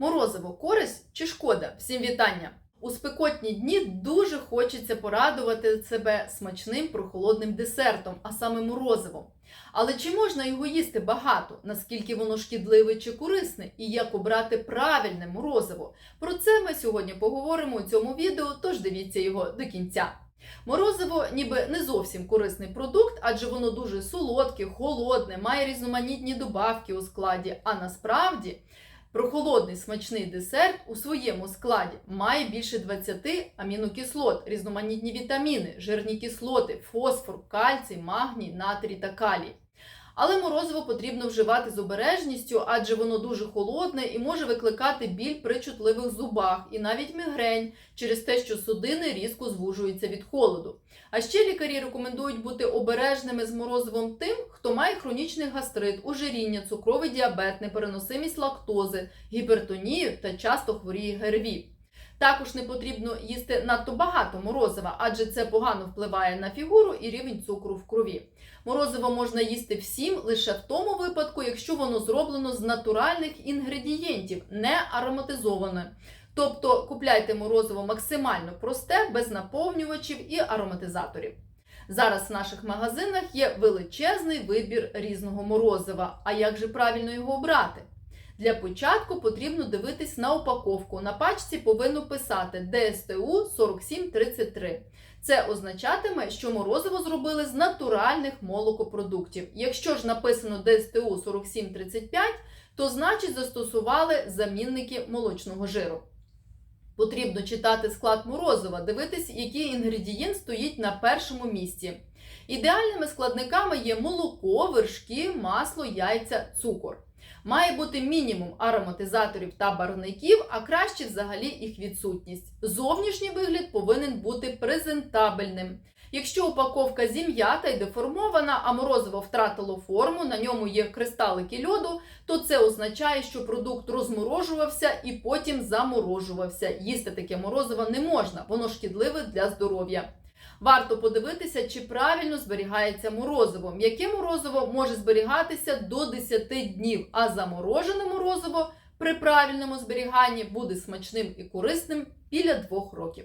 Морозиво користь чи шкода? Всім вітання! У спекотні дні дуже хочеться порадувати себе смачним прохолодним десертом, а саме морозивом. Але чи можна його їсти багато? Наскільки воно шкідливе чи корисне? І як обрати правильне морозиво? Про це ми сьогодні поговоримо у цьому відео, тож дивіться його до кінця. Морозиво ніби не зовсім корисний продукт, адже воно дуже солодке, холодне, має різноманітні добавки у складі. А насправді прохолодний смачний десерт у своєму складі має більше 20 амінокислот, різноманітні вітаміни, жирні кислоти, фосфор, кальцій, магній, натрій та калій. Але морозиво потрібно вживати з обережністю, адже воно дуже холодне і може викликати біль при чутливих зубах і навіть мігрень через те, що судини різко звужуються від холоду. А ще лікарі рекомендують бути обережними з морозивом тим, хто має хронічний гастрит, ожиріння, цукровий діабет, непереносимість лактози, гіпертонію та часто хворіє ГРВІ. Також не потрібно їсти надто багато морозива, адже це погано впливає на фігуру і рівень цукру в крові. Морозиво можна їсти всім лише в тому випадку, якщо воно зроблено з натуральних інгредієнтів, не ароматизоване. Тобто купляйте морозиво максимально просте, без наповнювачів і ароматизаторів. Зараз в наших магазинах є величезний вибір різного морозива. А як же правильно його обрати? Для початку потрібно дивитись на упаковку. На пачці повинно писати ДСТУ 4733. Це означатиме, що морозиво зробили з натуральних молокопродуктів. Якщо ж написано ДСТУ 4735, то значить застосували замінники молочного жиру. Потрібно читати склад морозива, дивитись, який інгредієнт стоїть на першому місці. Ідеальними складниками є молоко, вершки, масло, яйця, цукор. Має бути мінімум ароматизаторів та барвників, а краще взагалі їх відсутність. Зовнішній вигляд повинен бути презентабельним. Якщо упаковка зім'ята і деформована, а морозиво втратило форму, на ньому є кристалики льоду, то це означає, що продукт розморожувався і потім заморожувався. Їсти таке морозиво не можна, воно шкідливе для здоров'я. Варто подивитися, чи правильно зберігається морозиво. М'яке морозиво може зберігатися до 10 днів, а заморожене морозиво при правильному зберіганні буде смачним і корисним біля 2 років.